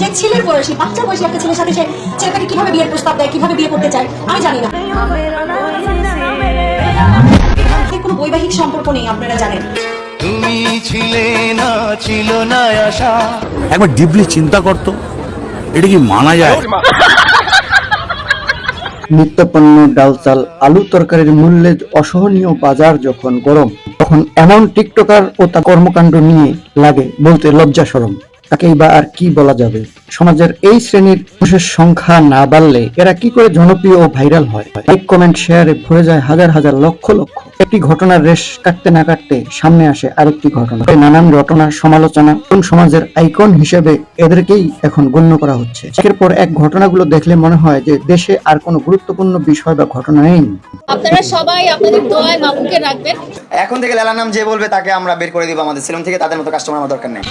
যে ছেলের বয়সী বাচ্চা বয়সী একটা ছেলের সাথে সে ছেলেটাকে কীভাবে বিয়ের প্রস্তাব দেয় কীভাবে বিয়ে করতে চায় আমি জানি না। কোনো বৈবাহিক সম্পর্ক নেই আপনারা জানেন। তুমি ছিলে না ছিল না আশা। একবার ডিপলি চিন্তা করতো এটা কি মানা যায়? নিত্যপণ্য ডাল চাল আলু তরকারির মূল্যে অসহনীয় বাজার যখন গরম তখন এমন টিকটকার ও তা কর্মকাণ্ড নিয়ে লাগে বলতে লজ্জা সরম তাকেই বা আর কি বলা যাবে? সমাজের এই শ্রেণির মানুষের সংখ্যা না বাড়লে এরা কি করে জনপ্রিয় ও ভাইরাল হয়? লাইক, কমেন্ট, শেয়ারে ভরে যায় হাজার হাজার লক্ষ লক্ষ। একটি ঘটনার রেশ কাটতে না কাটতে সামনে আসে আরেকটি ঘটনা। নানান ঘটনার সমালোচনা কোন সমাজের আইকন হিসেবে এদেরকেই এখন গণ্য করা হচ্ছে। একের পর এক ঘটনাগুলো দেখলে মনে হয় যে দেশে আর কোনো গুরুত্বপূর্ণ বিষয় বা ঘটনা নেই। আপনারা সবাই আপনাদের দোয়ায় মামুনকে রাখবেন। এখন থেকে লেলা নাম যে বলবে তাকে আমরা বের করে দিব আমাদের সেলুন থেকে তাদের মতো কাস্টমার আমার দরকার নেই।